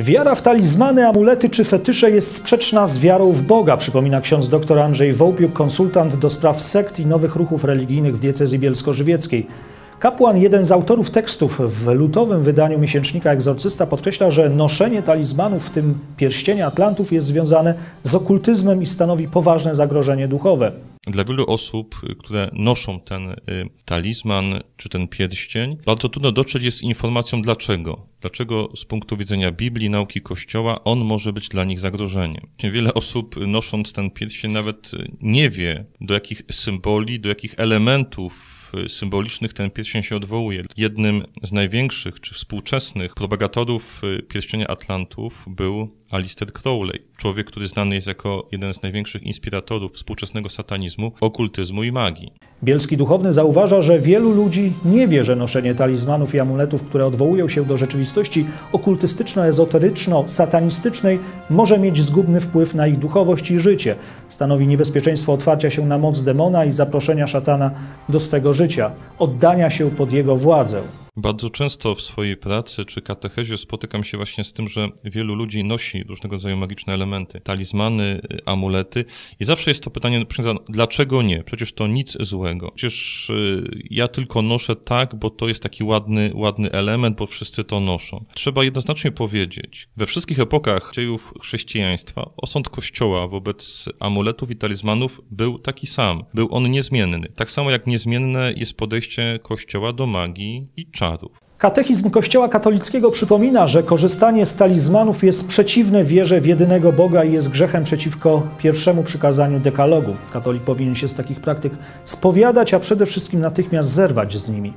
Wiara w talizmany, amulety czy fetysze jest sprzeczna z wiarą w Boga, przypomina ksiądz dr Andrzej Wołpiuk, konsultant do spraw sekt i nowych ruchów religijnych w diecezji bielsko-żywieckiej. Kapłan, jeden z autorów tekstów w lutowym wydaniu miesięcznika Egzorcysta, podkreśla, że noszenie talizmanów, w tym pierścienia Atlantów, jest związane z okultyzmem i stanowi poważne zagrożenie duchowe. Dla wielu osób, które noszą ten y, talizman czy ten pierścień, bardzo trudno dotrzeć jest z informacją dlaczego. Dlaczego z punktu widzenia Biblii, nauki Kościoła, on może być dla nich zagrożeniem. Wiele osób nosząc ten pierścień nawet nie wie, do jakich symboli, do jakich elementów symbolicznych ten pierścień się odwołuje. Jednym z największych czy współczesnych propagatorów pierścienia Atlantów był Alistair Crowley, człowiek, który znany jest jako jeden z największych inspiratorów współczesnego satanizmu, okultyzmu i magii. Bielski duchowny zauważa, że wielu ludzi nie wie, że noszenie talizmanów i amuletów, które odwołują się do rzeczywistości okultystyczno-ezoteryczno-satanistycznej, może mieć zgubny wpływ na ich duchowość i życie. Stanowi niebezpieczeństwo otwarcia się na moc demona i zaproszenia szatana do swego życia, oddania się pod jego władzę. Bardzo często w swojej pracy czy katechezie spotykam się właśnie z tym, że wielu ludzi nosi różnego rodzaju magiczne elementy, talizmany, amulety i zawsze jest to pytanie, dlaczego nie? Przecież to nic złego. Przecież y, ja tylko noszę tak, bo to jest taki ładny, ładny element, bo wszyscy to noszą. Trzeba jednoznacznie powiedzieć, we wszystkich epokach dziejów chrześcijaństwa osąd Kościoła wobec amuletów i talizmanów był taki sam. Był on niezmienny. Tak samo jak niezmienne jest podejście Kościoła do magii i czarów. Katechizm Kościoła katolickiego przypomina, że korzystanie z talizmanów jest przeciwne wierze w jedynego Boga i jest grzechem przeciwko pierwszemu przykazaniu dekalogu. Katolik powinien się z takich praktyk spowiadać, a przede wszystkim natychmiast zerwać z nimi.